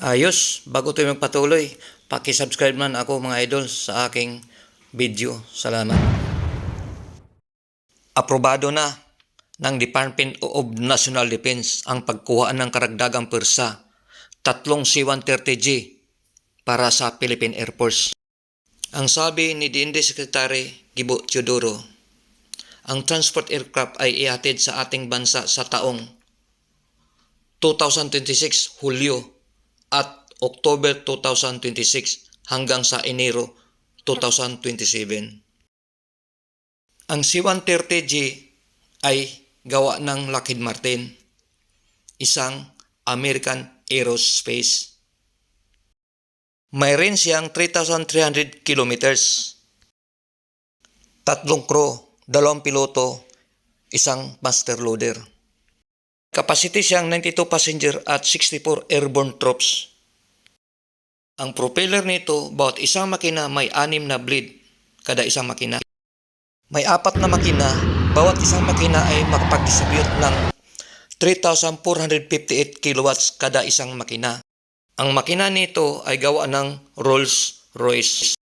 Ayos, bago tayo magpatuloy, paki-subscribe man ako mga idol sa aking video. Salamat. Aprobado na ng Department of National Defense ang pagkuha ng karagdagang pwersa, tatlong C-130G para sa Philippine Air Force. Ang sabi ni DND Secretary Gibo Teodoro, ang transport aircraft ay ihatid sa ating bansa sa taong 2026 Hulyo at October 2026 hanggang sa Enero 2027. Ang C-130G ay gawa ng Lockheed Martin, isang American Aerospace. Mayroon siyang 3,300 kilometers. Tatlong crew, dalawang piloto, isang master loader. Capacity siyang 92 passenger at 64 airborne troops. Ang propeller nito, bawat isang makina may anim na bleed kada isang makina. May apat na makina, bawat isang makina ay makapag-distribute ng 3,458 kilowatts kada isang makina. Ang makina nito ay gawa ng Rolls-Royce.